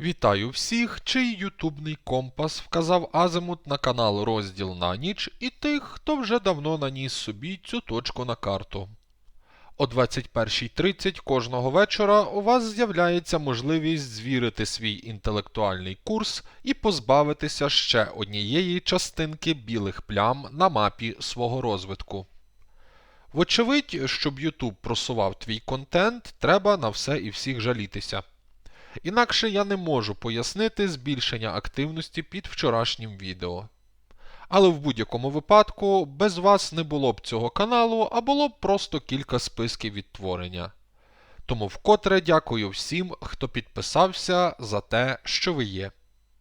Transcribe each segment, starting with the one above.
Вітаю всіх, чий ютубний компас вказав азимут на канал Розділ на ніч і тих, хто вже давно наніс собі цю точку на карту. О 21.30 кожного вечора у вас з'являється можливість звірити свій інтелектуальний курс і позбавитися ще однієї частинки білих плям на мапі свого розвитку. Вочевидь, щоб YouTube просував твій контент, треба на все і всіх жалітися. Інакше я не можу пояснити збільшення активності під вчорашнім відео. Але в будь-якому випадку без вас не було б цього каналу, а було б просто кілька списків відтворення. Тому вкотре дякую всім, хто підписався за те, що ви є.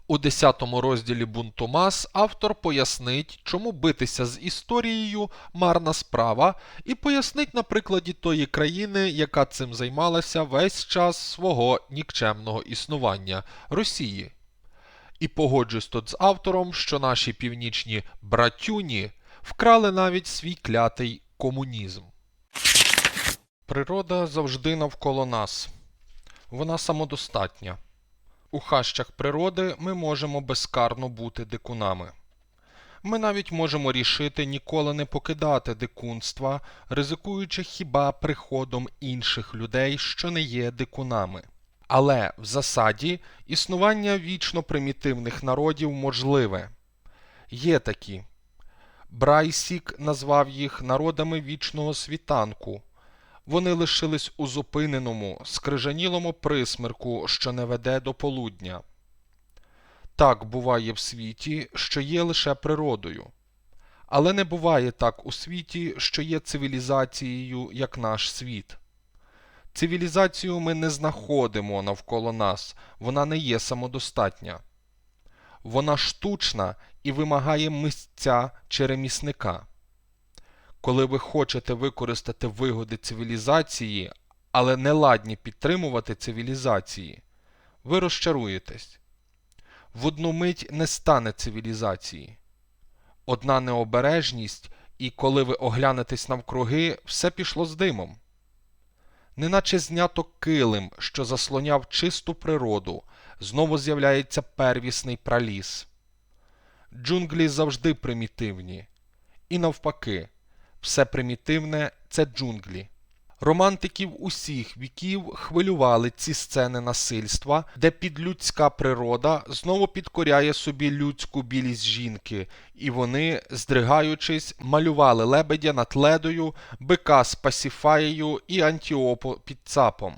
У 10 розділі Бунту Мас автор пояснить, чому битися з історією марна справа, і пояснить на прикладі тої країни, яка цим займалася весь час свого нікчемного існування Росії. І погоджусь тут з автором, що наші північні братюні вкрали навіть свій клятий комунізм. Природа завжди навколо нас. Вона самодостатня. У хащах природи ми можемо безкарно бути дикунами. Ми навіть можемо рішити ніколи не покидати дикунства, ризикуючи хіба приходом інших людей, що не є дикунами. Але в засаді існування вічно примітивних народів можливе. Є такі. Брайсік назвав їх народами вічного світанку. Вони лишились у зупиненому, скрижанілому присмерку, що не веде до полудня. Так буває в світі, що є лише природою. Але не буває так у світі, що є цивілізацією, як наш світ. Цивілізацію ми не знаходимо навколо нас, вона не є самодостатня. Вона штучна і вимагає мисця чи ремісника. Коли ви хочете використати вигоди цивілізації, але не ладні підтримувати цивілізації, ви розчаруєтесь. В одну мить не стане цивілізації. Одна необережність, і коли ви оглянетесь навкруги, все пішло з димом. Неначе знято килим, що заслоняв чисту природу, знову з'являється первісний праліс. Джунглі завжди примітивні. І навпаки, все примітивне це джунглі. Романтиків усіх віків хвилювали ці сцени насильства, де підлюдська природа знову підкоряє собі людську білість жінки, і вони, здригаючись, малювали лебедя над ледою, бика з пасіфаєю і антіопу під цапом.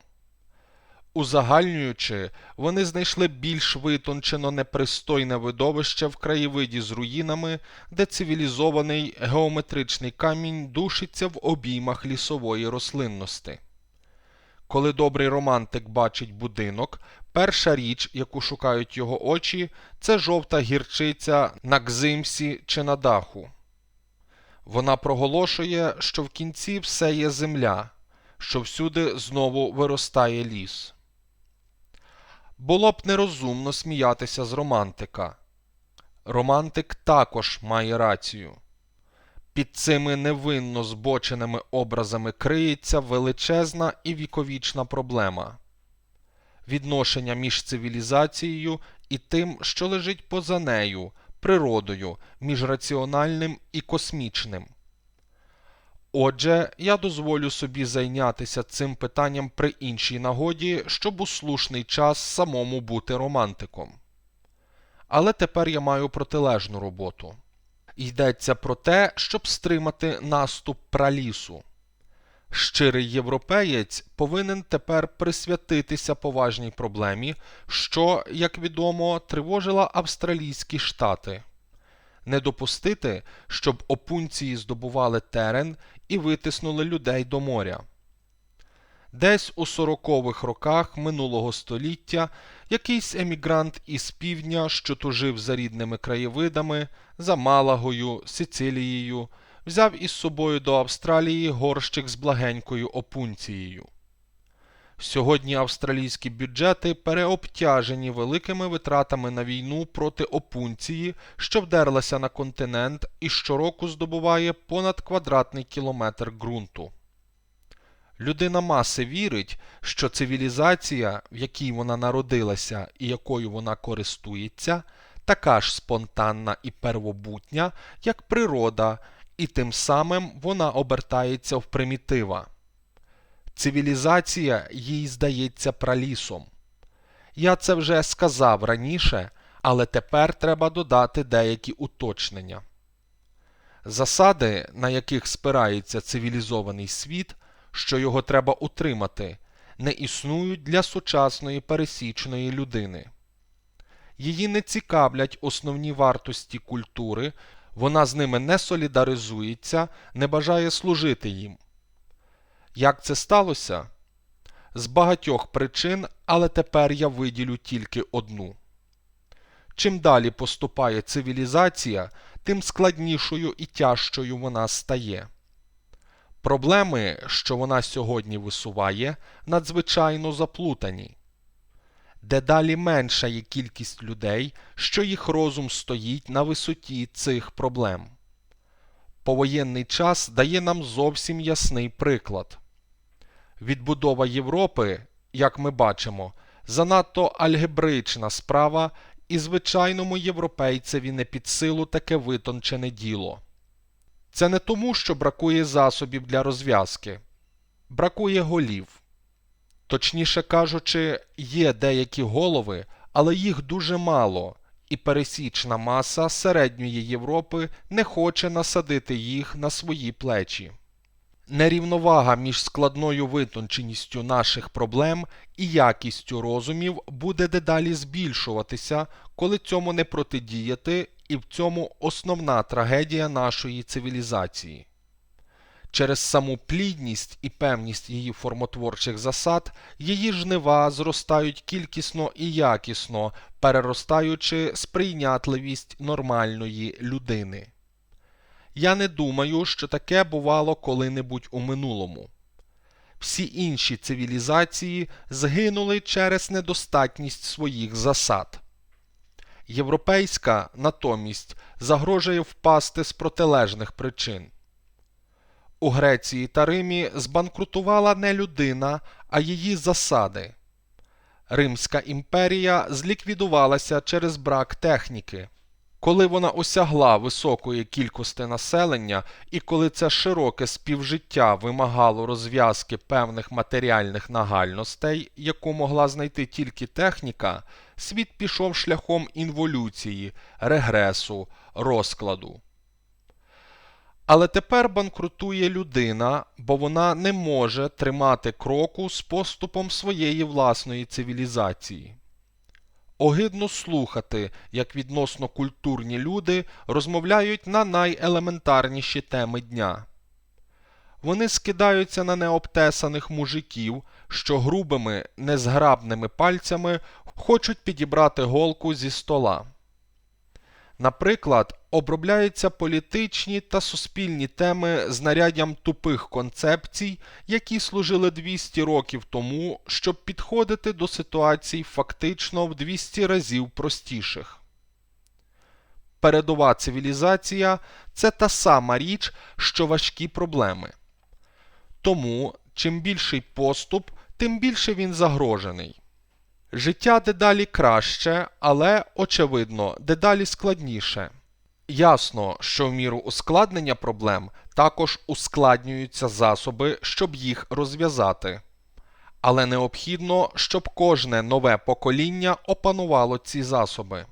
Узагальнюючи, вони знайшли більш витончено непристойне видовище в краєвиді з руїнами, де цивілізований геометричний камінь душиться в обіймах лісової рослинності. Коли добрий романтик бачить будинок, перша річ, яку шукають його очі, це жовта гірчиця на гзимсі чи на даху. Вона проголошує, що в кінці все є земля, що всюди знову виростає ліс. Було б нерозумно сміятися з романтика. Романтик також має рацію. Під цими невинно збоченими образами криється величезна і віковічна проблема відношення між цивілізацією і тим, що лежить поза нею, природою, між раціональним і космічним. Отже, я дозволю собі зайнятися цим питанням при іншій нагоді, щоб у слушний час самому бути романтиком. Але тепер я маю протилежну роботу. Йдеться про те, щоб стримати наступ пралісу. Щирий європеєць повинен тепер присвятитися поважній проблемі, що, як відомо, тривожила австралійські штати не допустити, щоб опунції здобували терен і витиснули людей до моря. Десь у сорокових роках минулого століття якийсь емігрант із півдня, що тужив за рідними краєвидами, за Малагою, Сицилією, взяв із собою до Австралії горщик з благенькою опунцією. Сьогодні австралійські бюджети переобтяжені великими витратами на війну проти опунції, що вдерлася на континент і щороку здобуває понад квадратний кілометр ґрунту. Людина маси вірить, що цивілізація, в якій вона народилася і якою вона користується, така ж спонтанна і первобутня, як природа, і тим самим вона обертається в примітива. Цивілізація їй здається пралісом. Я це вже сказав раніше, але тепер треба додати деякі уточнення. Засади, на яких спирається цивілізований світ, що його треба утримати, не існують для сучасної пересічної людини. Її не цікавлять основні вартості культури, вона з ними не солідаризується, не бажає служити їм. Як це сталося? З багатьох причин, але тепер я виділю тільки одну. Чим далі поступає цивілізація, тим складнішою і тяжчою вона стає. Проблеми, що вона сьогодні висуває, надзвичайно заплутані. Дедалі менша є кількість людей, що їх розум стоїть на висоті цих проблем. Повоєнний час дає нам зовсім ясний приклад. Відбудова Європи, як ми бачимо, занадто альгебрична справа, і звичайному європейцеві не під силу таке витончене діло. Це не тому, що бракує засобів для розв'язки, бракує голів. Точніше кажучи, є деякі голови, але їх дуже мало, і пересічна маса середньої Європи не хоче насадити їх на свої плечі. Нерівновага між складною витонченістю наших проблем і якістю розумів буде дедалі збільшуватися, коли цьому не протидіяти, і в цьому основна трагедія нашої цивілізації. Через саму плідність і певність її формотворчих засад її жнива зростають кількісно і якісно, переростаючи сприйнятливість нормальної людини. Я не думаю, що таке бувало коли-небудь у минулому. Всі інші цивілізації згинули через недостатність своїх засад. Європейська натомість загрожує впасти з протилежних причин. У Греції та Римі збанкрутувала не людина, а її засади. Римська імперія зліквідувалася через брак техніки. Коли вона осягла високої кількості населення і коли це широке співжиття вимагало розв'язки певних матеріальних нагальностей, яку могла знайти тільки техніка, світ пішов шляхом інволюції, регресу, розкладу. Але тепер банкрутує людина, бо вона не може тримати кроку з поступом своєї власної цивілізації. Огидно слухати, як відносно культурні люди розмовляють на найелементарніші теми дня. Вони скидаються на необтесаних мужиків, що грубими, незграбними пальцями хочуть підібрати голку зі стола. Наприклад, обробляються політичні та суспільні теми знаряддям тупих концепцій, які служили 200 років тому, щоб підходити до ситуацій фактично в 200 разів простіших. Передова цивілізація це та сама річ, що важкі проблеми. Тому, чим більший поступ, тим більше він загрожений. Життя дедалі краще, але, очевидно, дедалі складніше. Ясно, що в міру ускладнення проблем також ускладнюються засоби, щоб їх розв'язати. Але необхідно, щоб кожне нове покоління опанувало ці засоби.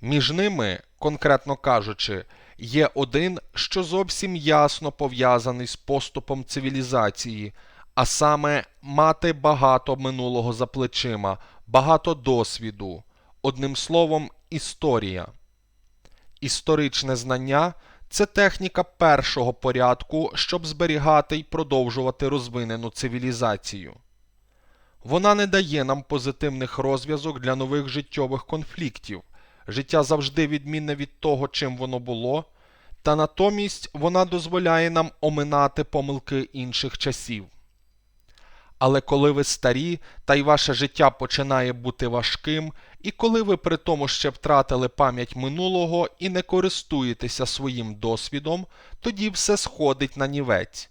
Між ними, конкретно кажучи, є один, що зовсім ясно пов'язаний з поступом цивілізації, а саме мати багато минулого за плечима, багато досвіду, одним словом, історія. Історичне знання це техніка першого порядку, щоб зберігати й продовжувати розвинену цивілізацію. Вона не дає нам позитивних розв'язок для нових життєвих конфліктів. Життя завжди відмінне від того, чим воно було, та натомість вона дозволяє нам оминати помилки інших часів. Але коли ви старі, та й ваше життя починає бути важким, і коли ви при тому ще втратили пам'ять минулого і не користуєтеся своїм досвідом, тоді все сходить на нівець.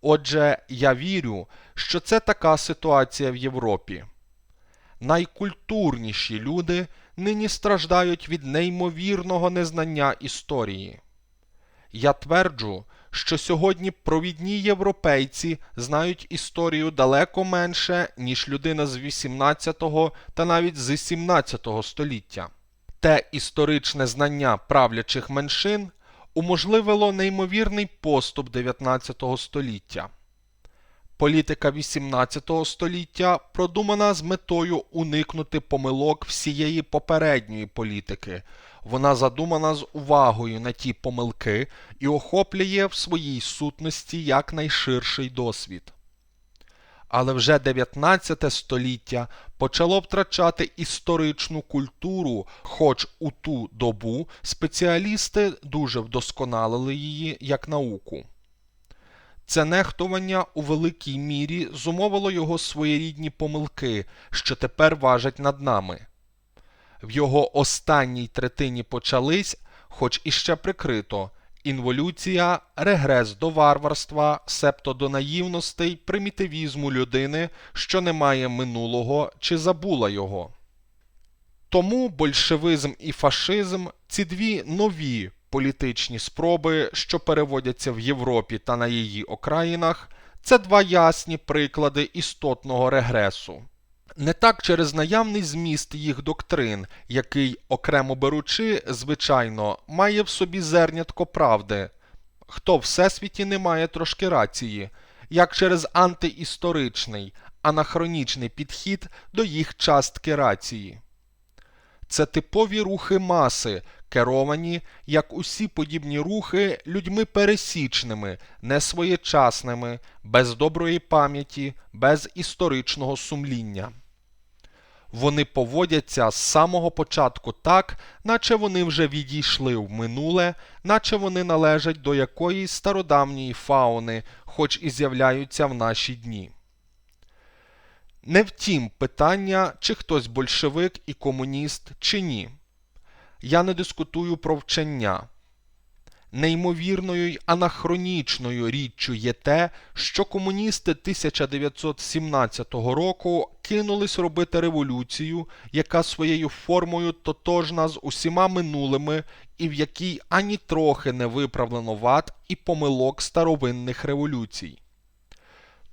Отже, я вірю, що це така ситуація в Європі. Найкультурніші люди нині страждають від неймовірного незнання історії. Я тверджу, що сьогодні провідні європейці знають історію далеко менше, ніж людина з 18 та навіть з 17 століття. Те історичне знання правлячих меншин уможливило неймовірний поступ 19 століття. Політика 18 століття продумана з метою уникнути помилок всієї попередньої політики. Вона задумана з увагою на ті помилки і охоплює в своїй сутності якнайширший досвід. Але вже 19 століття почало втрачати історичну культуру, хоч у ту добу спеціалісти дуже вдосконалили її як науку. Це нехтування у великій мірі зумовило його своєрідні помилки, що тепер важать над нами. В його останній третині почались, хоч іще прикрито, інволюція, регрес до варварства, септо до наївностей, примітивізму людини, що не має минулого чи забула його. Тому большевизм і фашизм ці дві нові політичні спроби, що переводяться в Європі та на її окраїнах, це два ясні приклади істотного регресу. Не так через наявний зміст їх доктрин, який, окремо беручи, звичайно, має в собі зернятко правди, хто всесвіті не має трошки рації, як через антиісторичний, анахронічний підхід до їх частки рації. Це типові рухи маси, керовані, як усі подібні рухи, людьми пересічними, несвоєчасними, без доброї пам'яті, без історичного сумління. Вони поводяться з самого початку так, наче вони вже відійшли в минуле, наче вони належать до якоїсь стародавньої фауни, хоч і з'являються в наші дні. Не втім питання, чи хтось большевик і комуніст, чи ні. Я не дискутую про вчення. Неймовірною й анахронічною річчю є те, що комуністи 1917 року кинулись робити революцію, яка своєю формою тотожна з усіма минулими і в якій ані трохи не виправлено вад і помилок старовинних революцій.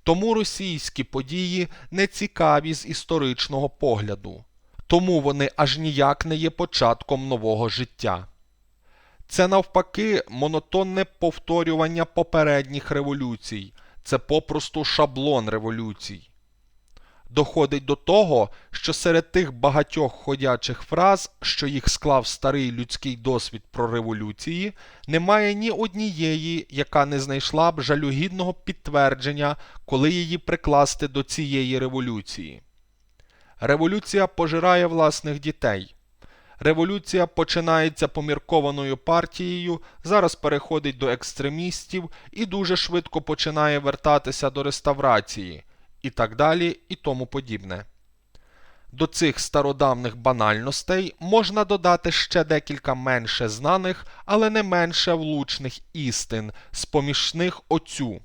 Тому російські події не цікаві з історичного погляду, тому вони аж ніяк не є початком нового життя. Це навпаки монотонне повторювання попередніх революцій, це попросту шаблон революцій. Доходить до того, що серед тих багатьох ходячих фраз, що їх склав старий людський досвід про революції, немає ні однієї, яка не знайшла б жалюгідного підтвердження, коли її прикласти до цієї революції. Революція пожирає власних дітей. Революція починається поміркованою партією, зараз переходить до екстремістів і дуже швидко починає вертатися до реставрації, і так далі, і тому подібне. До цих стародавних банальностей можна додати ще декілька менше знаних, але не менше влучних істин, з помішних оцю.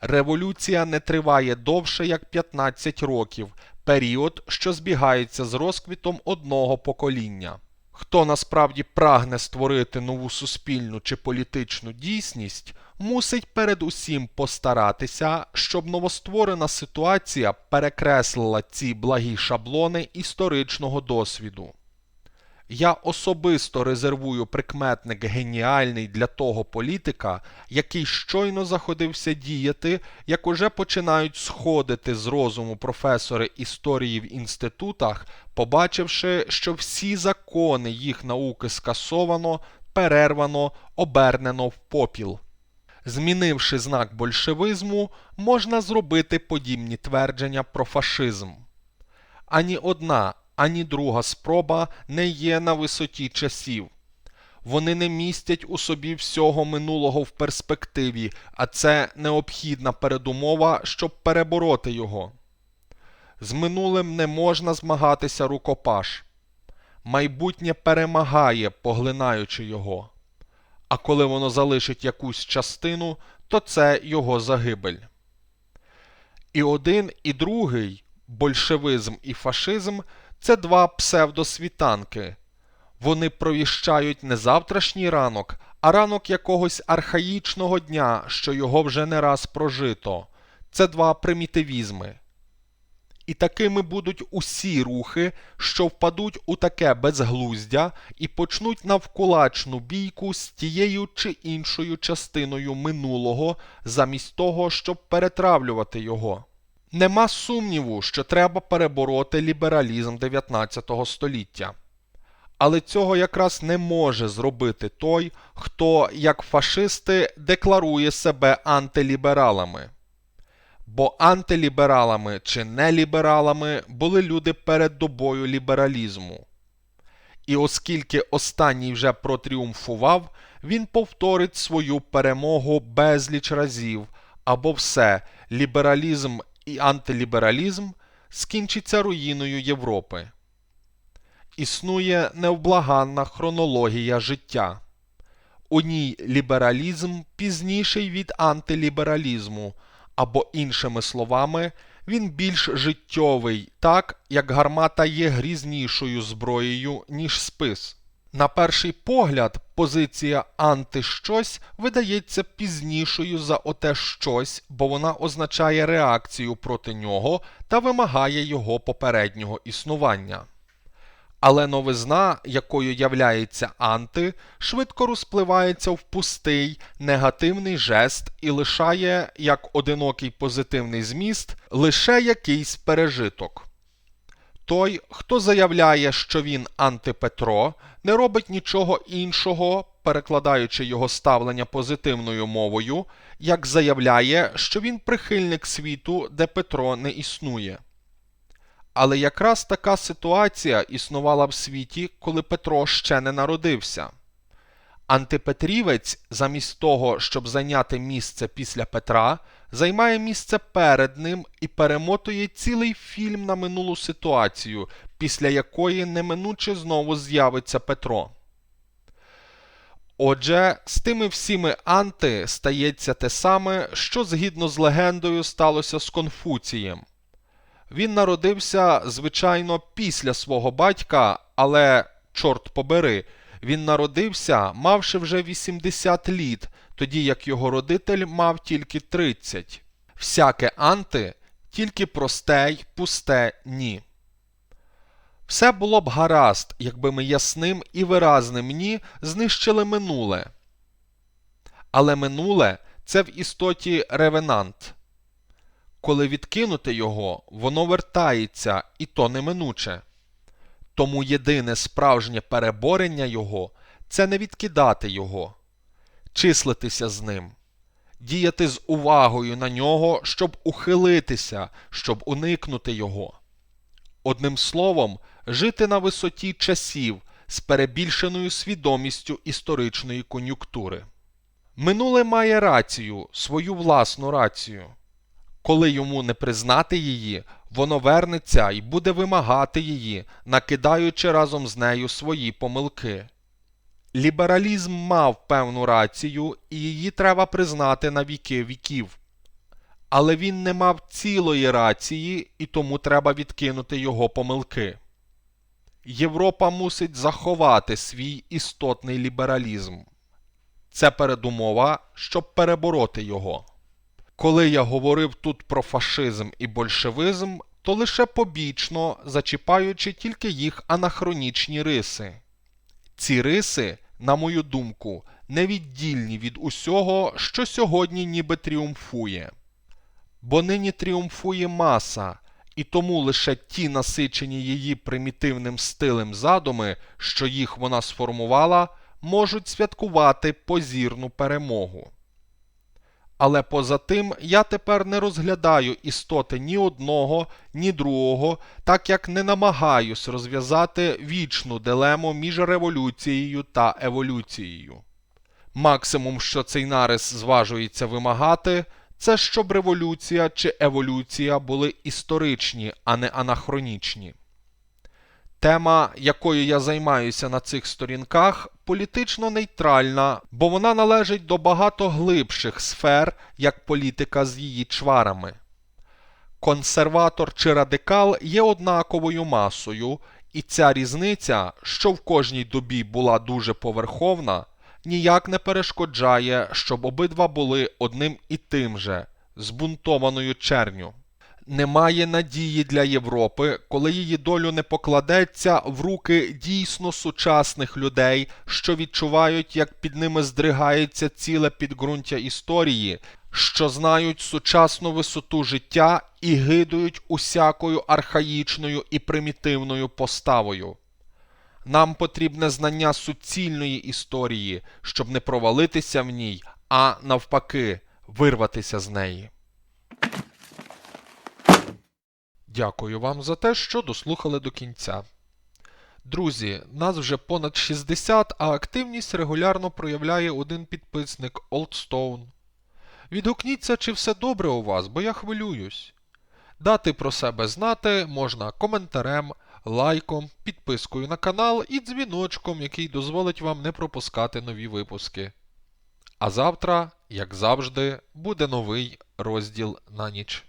Революція не триває довше як 15 років, період, що збігається з розквітом одного покоління. Хто насправді прагне створити нову суспільну чи політичну дійсність, мусить передусім постаратися, щоб новостворена ситуація перекреслила ці благі шаблони історичного досвіду. Я особисто резервую прикметник геніальний для того політика, який щойно заходився діяти, як уже починають сходити з розуму професори історії в інститутах, побачивши, що всі закони їх науки скасовано, перервано, обернено в попіл. Змінивши знак большевизму, можна зробити подібні твердження про фашизм. Ані одна ані друга спроба не є на висоті часів. Вони не містять у собі всього минулого в перспективі, а це необхідна передумова, щоб перебороти його. З минулим не можна змагатися рукопаш. Майбутнє перемагає, поглинаючи його. А коли воно залишить якусь частину, то це його загибель. І один, і другий большевизм і фашизм це два псевдосвітанки. Вони провіщають не завтрашній ранок, а ранок якогось архаїчного дня, що його вже не раз прожито. Це два примітивізми. І такими будуть усі рухи, що впадуть у таке безглуздя і почнуть навкулачну бійку з тією чи іншою частиною минулого, замість того, щоб перетравлювати його. Нема сумніву, що треба перебороти лібералізм 19 століття. Але цього якраз не може зробити той, хто, як фашисти, декларує себе антилібералами. Бо антилібералами чи нелібералами були люди перед добою лібералізму. І оскільки останній вже протріумфував, він повторить свою перемогу безліч разів, або все, лібералізм і антилібералізм скінчиться руїною Європи. Існує невблаганна хронологія життя. У ній лібералізм пізніший від антилібералізму, або, іншими словами, він більш життєвий, так як гармата є грізнішою зброєю, ніж спис. На перший погляд, позиція антищось видається пізнішою за оте щось, бо вона означає реакцію проти нього та вимагає його попереднього існування. Але новизна, якою являється анти, швидко розпливається в пустий негативний жест і лишає як одинокий позитивний зміст лише якийсь пережиток. Той, хто заявляє, що він антипетро, не робить нічого іншого, перекладаючи його ставлення позитивною мовою, як заявляє, що він прихильник світу, де Петро не існує. Але якраз така ситуація існувала в світі, коли Петро ще не народився. Антипетрівець, замість того, щоб зайняти місце після Петра, займає місце перед ним і перемотує цілий фільм на минулу ситуацію, після якої неминуче знову з'явиться Петро. Отже, з тими всіми анти стається те саме, що згідно з легендою сталося з Конфуцієм. Він народився, звичайно, після свого батька, але, чорт побери, він народився, мавши вже 80 літ, тоді як його родитель мав тільки 30. Всяке анти тільки просте й пусте ні. Все було б гаразд, якби ми ясним і виразним ні знищили минуле. Але минуле це в істоті ревенант. Коли відкинути його, воно вертається, і то неминуче. Тому єдине справжнє переборення його це не відкидати його, числитися з ним, діяти з увагою на нього, щоб ухилитися, щоб уникнути його. Одним словом, жити на висоті часів з перебільшеною свідомістю історичної кон'юнктури. Минуле має рацію, свою власну рацію. Коли йому не признати її, воно вернеться і буде вимагати її, накидаючи разом з нею свої помилки. Лібералізм мав певну рацію, і її треба признати на віки віків. Але він не мав цілої рації, і тому треба відкинути його помилки. Європа мусить заховати свій істотний лібералізм. Це передумова, щоб перебороти його. Коли я говорив тут про фашизм і большевизм, то лише побічно зачіпаючи тільки їх анахронічні риси. Ці риси, на мою думку, невіддільні від усього, що сьогодні ніби тріумфує. Бо нині тріумфує маса, і тому лише ті насичені її примітивним стилем задуми, що їх вона сформувала, можуть святкувати позірну перемогу. Але поза тим я тепер не розглядаю істоти ні одного, ні другого, так як не намагаюсь розв'язати вічну дилему між революцією та еволюцією. Максимум, що цей нарис зважується вимагати, це щоб революція чи еволюція були історичні, а не анахронічні. Тема, якою я займаюся на цих сторінках, політично нейтральна, бо вона належить до багато глибших сфер, як політика з її чварами. Консерватор чи радикал є однаковою масою, і ця різниця, що в кожній добі була дуже поверховна, ніяк не перешкоджає, щоб обидва були одним і тим же збунтованою черню. Немає надії для Європи, коли її долю не покладеться в руки дійсно сучасних людей, що відчувають, як під ними здригається ціле підґрунтя історії, що знають сучасну висоту життя і гидують усякою архаїчною і примітивною поставою. Нам потрібне знання суцільної історії, щоб не провалитися в ній, а навпаки, вирватися з неї. Дякую вам за те, що дослухали до кінця. Друзі, нас вже понад 60, а активність регулярно проявляє один підписник Oldstone. Відгукніться, чи все добре у вас, бо я хвилююсь. Дати про себе знати можна коментарем, лайком, підпискою на канал і дзвіночком, який дозволить вам не пропускати нові випуски. А завтра, як завжди, буде новий розділ на ніч.